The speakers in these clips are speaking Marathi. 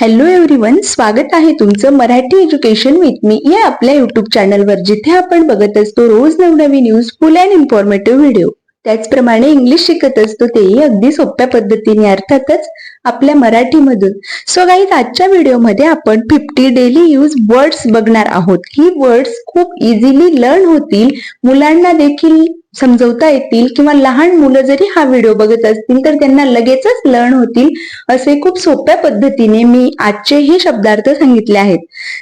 हॅलो एव्हरीवन स्वागत आहे तुमचं मराठी एज्युकेशन विथ मी या आपल्या युट्यूब चॅनलवर जिथे आपण बघत असतो रोज नवनवी news full and informative video त्याचप्रमाणे इंग्लिश शिकत असतो तेही अगदी सोप्या पद्धतीने अर्थातच आपल्या मराठीमधून. सो गाईज आजच्या व्हिडिओमध्ये आपण फिफ्टी डेली यूज वर्ड्स बघणार आहोत. ही वर्ड्स खूप इझिली लर्न होतील. मुलांना देखील समजवता येतील किंवा लहान मुलं जरी हा व्हिडिओ बघत असतील तर त्यांना लगेचच लर्न होतील असे खूप सोप्या पद्धतीने मी आजचे हे शब्दार्थ सांगितले आहेत.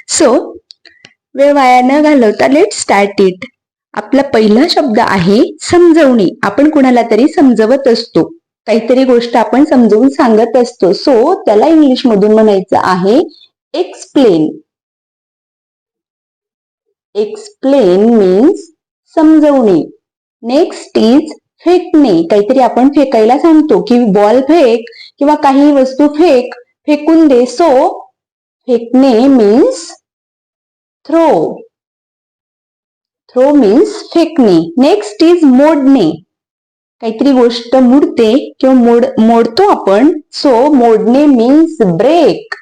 सो वेळ वाया न घालवता लेट स्टार्ट इट आपला पहिला शब्द आहे समजवणे. आपण कुणाला तरी समजवत असतो. काहीतरी गोष्ट आपण समजवून सांगत असतो. सो त्याला इंग्लिश मधून म्हणायचं आहे एक्सप्लेन एक्सप्लेन मीन्स समजवणे. नेक्स्ट इज फेकणे. काहीतरी आपण फेकायला सांगतो की बॉल फेक किंवा काही वस्तू फेक फेकून दे. सो फेकणे मीन्स थ्रो थ्रो मीन्स फेकणे. नेक्स्ट इज मोडणे. काहीतरी गोष्ट मोडते किंवा मोड मोडतो आपण. सो मोडणे मीन्स ब्रेक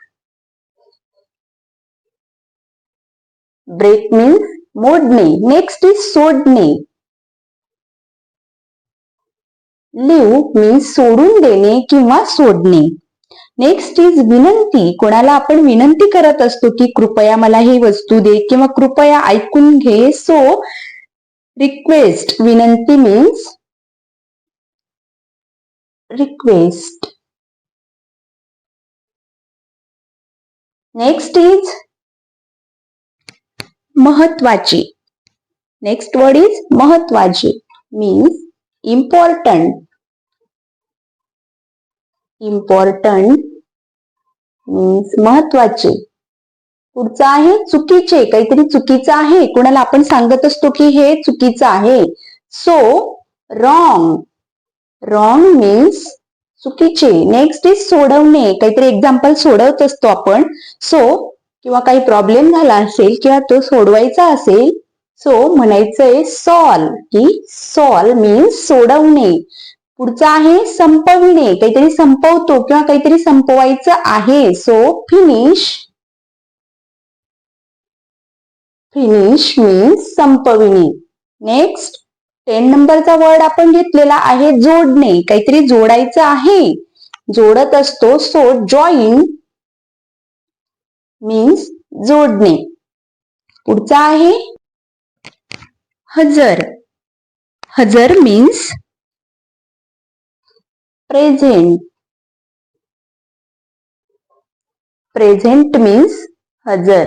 ब्रेक मीन्स मोडणे. नेक्स्ट इज सोडणे. लिव मीन्स सोडून देणे किंवा सोडणे. नेक्स्ट इज विनंती. कोणाला आपण विनंती करत असतो की कृपया मला ही वस्तू दे किंवा कृपया ऐकून घे सो रिक्वेस्ट विनंती मीन्स रिक्वेस्ट नेक्स्ट इज महत्वाची. नेक्स्ट वर्ड इज महत्वाची. मीन्स इम्पॉर्टंट इम्पॉर्टंट मीन्स महत्त्वाचे. पुढचं आहे चुकीचे. काहीतरी चुकीचं आहे. कुणाला आपण सांगत असतो की हे चुकीचं आहे. सो रॉंग रॉंग मीन्स चुकीचे. नेक्स्ट इज सोडवणे. काहीतरी एक्झाम्पल सोडवत असतो आपण. सो किंवा काही प्रॉब्लेम झाला असेल किंवा तो सोडवायचा असेल सो म्हणायचंय सॉल्व की सॉल्व मीन्स सोडवणे. पुढचं आहे संपविणे काहीतरी संपवतो किंवा काहीतरी संपवायचं आहे. सो फिनिश फिनिश मीन्स संपविणे. नेक्स्ट टेन नंबरचा वर्ड आपण घेतलेला आहे जोडणे. काहीतरी जोडायचं आहे. जोडत असतो सो जॉईन मीन्स जोडणे. पुढचा आहे हजर. हजर मीन्स प्रेझेंट प्रेझेंट मीन्स हजर.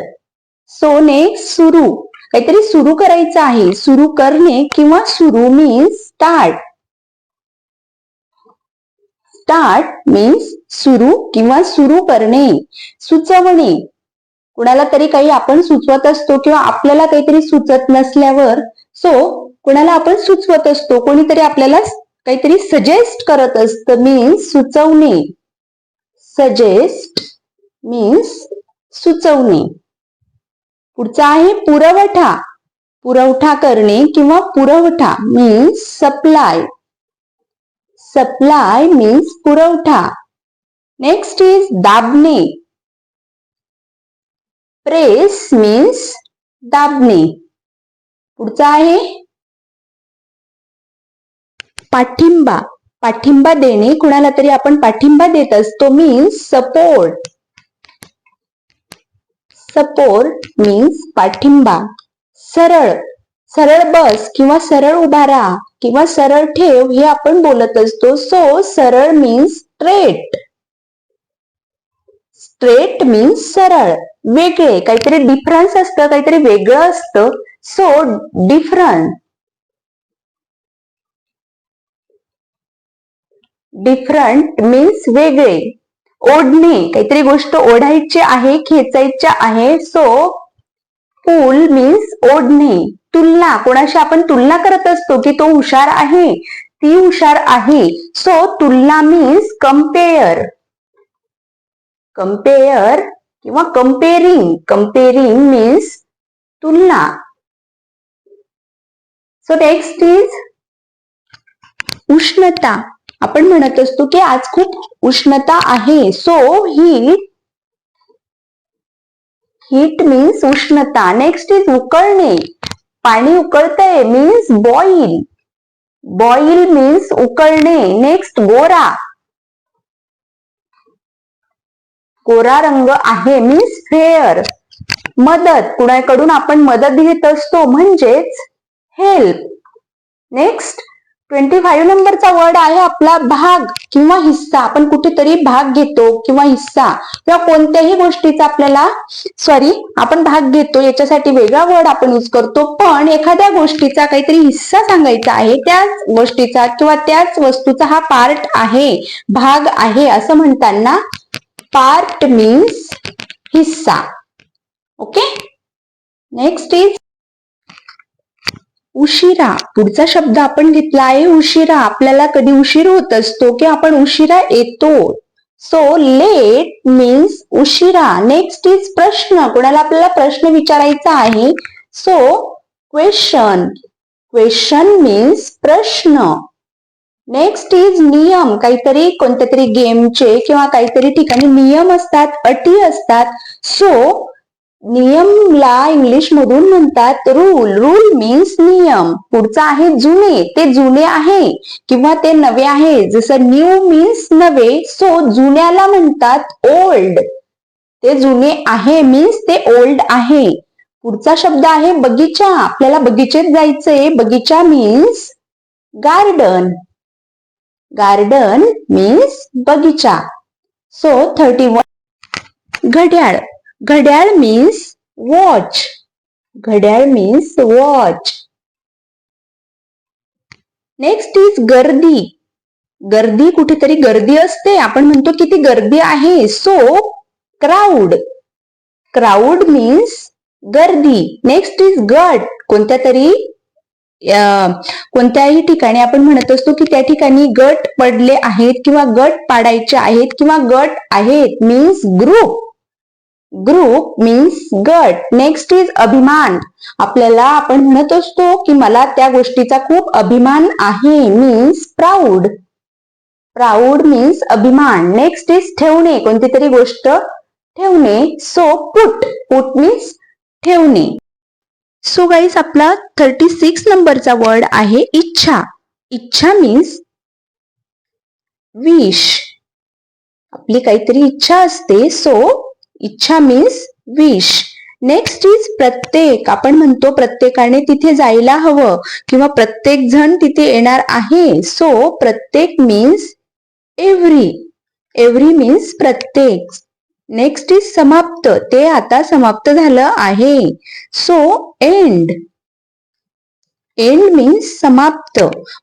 सोने सुरू. काहीतरी सुरू करायचं आहे. सुरू करणे किंवा सुरू मीन्स स्टार्ट स्टार्ट मीन्स सुरू किंवा सुरू करणे. सुचवणे. कुणाला तरी काही आपण सुचवत असतो किंवा आपल्याला काहीतरी सुचत नसल्यावर सो कुणाला आपण सुचवत असतो कोणीतरी आपल्याला काहीतरी सजेस्ट करत असतं मीन्स सुचवणे. सजेस्ट मीन्स सुचवणे. पुढचा आहे पुरवठा. पुरवठा करणे किंवा पुरवठा मीन्स सप्लाय सप्लाय मीन्स पुरवठा. नेक्स्ट इज दाबणे. प्रेस मीन्स दाबणे. पुढचा आहे? पाठिंबा. पाठिंबा देणे. कुणाला तरी आपण पाठिंबा देत असतो मीन्स सपोर्ट सपोर्ट मीन्स पाठिंबा. सरळ. सरळ बस किंवा सरळ उभा राहा किंवा सरळ ठेव हे आपण बोलत असतो. सो सरळ मीन्स स्ट्रेट स्ट्रेट मीन्स सरळ. वेगळे. काहीतरी डिफरन्स असतं काहीतरी वेगळं असतं. सो डिफरंट डिफरंट मीन्स वेगळे. ओढणे. काहीतरी गोष्ट ओढायची आहे खेचायची आहे. सो पूल मीन्स ओढणे. तुलना. कोणाशी आपण तुलना करत असतो की तो हुशार आहे? ती हुशार आहे. सो तुलना मीन्स कंपेअर कंपेअर किंवा कम्पेरिंग कम्पेरिंग मीन्स तुलना. सो नेक्स्ट इज उष्णता. आपण म्हणत असतो की आज खूप उष्णता आहे. सो ही हीट मीन्स उष्णता. नेक्स्ट इज उकळणे. पाणी उकळतंय मीन्स बॉईल बॉईल मीन्स उकळणे. नेक्स्ट गोरा. गोरा रंग आहे. मीन्स फेअर मदत. कुणाकडून आपण मदत घेत असतो? म्हणजेच हेल्प नेक्स्ट ट्वेंटी फाईव्ह नंबरचा वर्ड आहे आपला भाग किंवा हिस्सा. आपण कुठेतरी भाग घेतो किंवा हिस्सा. किंवा कोणत्याही गोष्टीचा आपल्याला सॉरी आपण भाग घेतो याच्यासाठी वेगळा वर्ड आपण यूज करतो. पण एखाद्या गोष्टीचा काहीतरी हिस्सा सांगायचा आहे त्याच गोष्टीचा किंवा त्याच वस्तूचा हा पार्ट आहे भाग आहे असं म्हणताना पार्ट मीन्स हिस्सा. ओके नेक्स्ट इज उशिरा. पुढचा शब्द आपण घेतला आहे उशिरा. आपल्याला कधी उशीर होत असतो की आपण उशिरा येतो? सो लेट मीन्स उशिरा. नेक्स्ट इज प्रश्न. कोणाला आपल्याला प्रश्न विचारायचा आहे? सो क्वेश्चन क्वेश्चन मीन्स प्रश्न. नेक्स्ट इज नियम. काहीतरी कोणत्या तरी गेमचे किंवा काहीतरी ठिकाणी नियम असतात अटी असतात. सो नियमला इंग्लिश मधून म्हणतात रूल रूल मीन्स नियम. पुढचा आहे जुने. ते जुने आहे किंवा ते नवे आहे. जसं न्यू मीन्स नवे सो जुन्याला म्हणतात ओल्ड ते जुने आहे मीन्स ते ओल्ड आहे. पुढचा शब्द आहे बगीचा. आपल्याला बगीचेत जायचंय. बगीचा मीन्स गार्डन गार्डन मीन्स बगीचा. सो थर्टी वन घड्याळ. घड्याळ मीन्स वॉच घड्याळ मीन्स वॉच नेक्स्ट इज गर्दी गर्दी कुठेतरी गर्दी असते. आपण म्हणतो किती गर्दी आहे. सो क्राऊड क्राऊड मीन्स गर्दी. नेक्स्ट इज गट कोणत्या तरी कोणत्याही ठिकाणी आपण म्हणत असतो की त्या ठिकाणी गट पडले आहेत किंवा गट पाडायचे आहेत किंवा गट आहेत. मीन्स ग्रुप ग्रुप मीन्स गट नेक्स्ट इज अभिमान आपल्याला आपण म्हणत असतो की मला त्या गोष्टीचा खूप अभिमान आहे. मीन्स प्राऊड प्राऊड मीन्स अभिमान नेक्स्ट इज ठेवणे. कोणती तरी गोष्ट ठेवणे. सो पुट पुट मीन्स ठेवणे. सो गाईस आपला थर्टी सिक्स नंबरचा वर्ड आहे इच्छा. इच्छा मीन्स विश आपली काहीतरी इच्छा असते. सो इच्छा मीन्स विश नेक्स्ट इज प्रत्येक. आपण म्हणतो प्रत्येकाने तिथे जायला हवं किंवा प्रत्येक जण तिथे येणार आहे. सो प्रत्येक मीन्स एव्हरी एव्हरी मीन्स प्रत्येक. नेक्स्ट इज समाप्त. ते आता समाप्त झालं आहे. सो एंड एंड मीन्स समाप्त.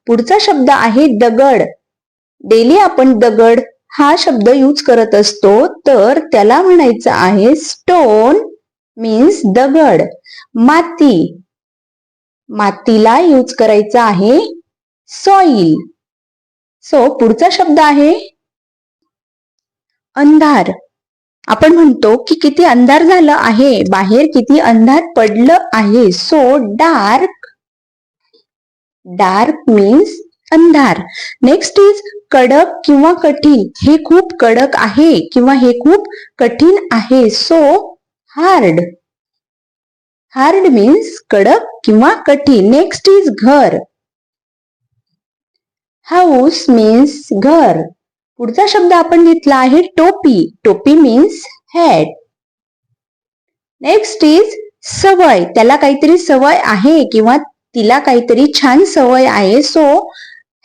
पुढचा शब्द आहे दगड. डेली आपण दगड हा शब्द यूज करत असतो तर त्याला म्हणायचं आहे स्टोन मीन्स दगड माती. मातीला यूज करायचा आहे सॉइल सो पुढचा शब्द आहे अंधार. आपण म्हणतो की किती अंधार झालं आहे बाहेर किती अंधार पडलं आहे. सो डार्क डार्क मीन्स अंधार. नेक्स्ट इज कडक किंवा कठीण. हे खूप कडक आहे किंवा हे खूप कठीण आहे. सो हार्ड हार्ड मीन्स कडक किंवा कठीण. नेक्स्ट इज घर. हाऊस मीन्स घर. पुढचा शब्द आपण घेतला आहे टोपी. टोपी मीन्स हॅट नेक्स्ट इज सवय. त्याला काहीतरी सवय आहे किंवा तिला काहीतरी छान सवय आहे. सो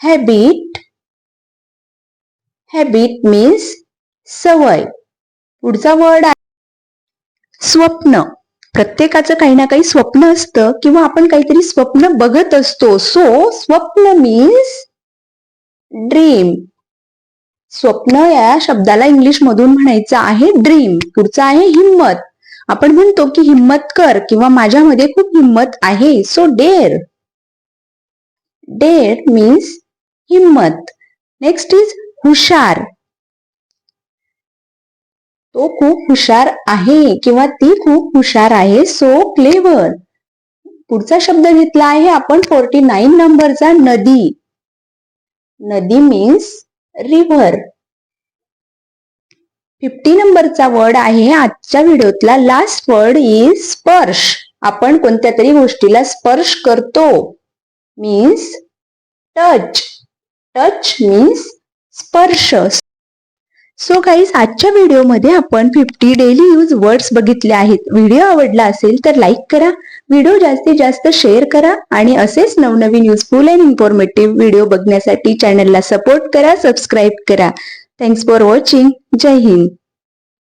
हॅबिट हॅबिट मीन्स सवय. पुढचा वर्ड आहे स्वप्न. प्रत्येकाचं काही ना काही स्वप्न असतं किंवा आपण काहीतरी स्वप्न बघत असतो. सो स्वप्न मीन्स ड्रीम स्वप्न या शब्दाला इंग्लिश मधून म्हणायचं आहे ड्रीम पुढचं आहे हिम्मत आपण म्हणतो की हिम्मत कर किंवा माझ्यामध्ये खूप हिम्मत आहे. सो डेअर डेअर मीन्स हिम्मत. नेक्स्ट इज हुशार. तो खूप हुशार आहे किंवा ती खूप हुशार आहे सो क्लेवर पुढचा शब्द घेतला आहे आपण फोर्टी नाईन नंबरचा नदी. नदी मीन्स रिव्हर फिफ्टी नंबरचा वर्ड आहे आजच्या व्हिडिओतला. लास्ट वर्ड इज स्पर्श. आपण कोणत्या तरी गोष्टीला स्पर्श करतो. मीन्स टच टच मीन्स स्पर्श. सो गाईज आजच्या व्हिडिओमध्ये आपण फिफ्टी डेली यूज वर्ड्स बघितले आहेत. व्हिडिओ आवडला असेल तर लाईक करा व्हिडिओ जास्तीत जास्त शेअर करा आणि असेच नवनवीन युजफुल अँड इन्फॉर्मेटिव्ह व्हिडिओ बघण्यासाठी चॅनलला सपोर्ट करा सबस्क्राईब करा. Thanks for watching Jai Hind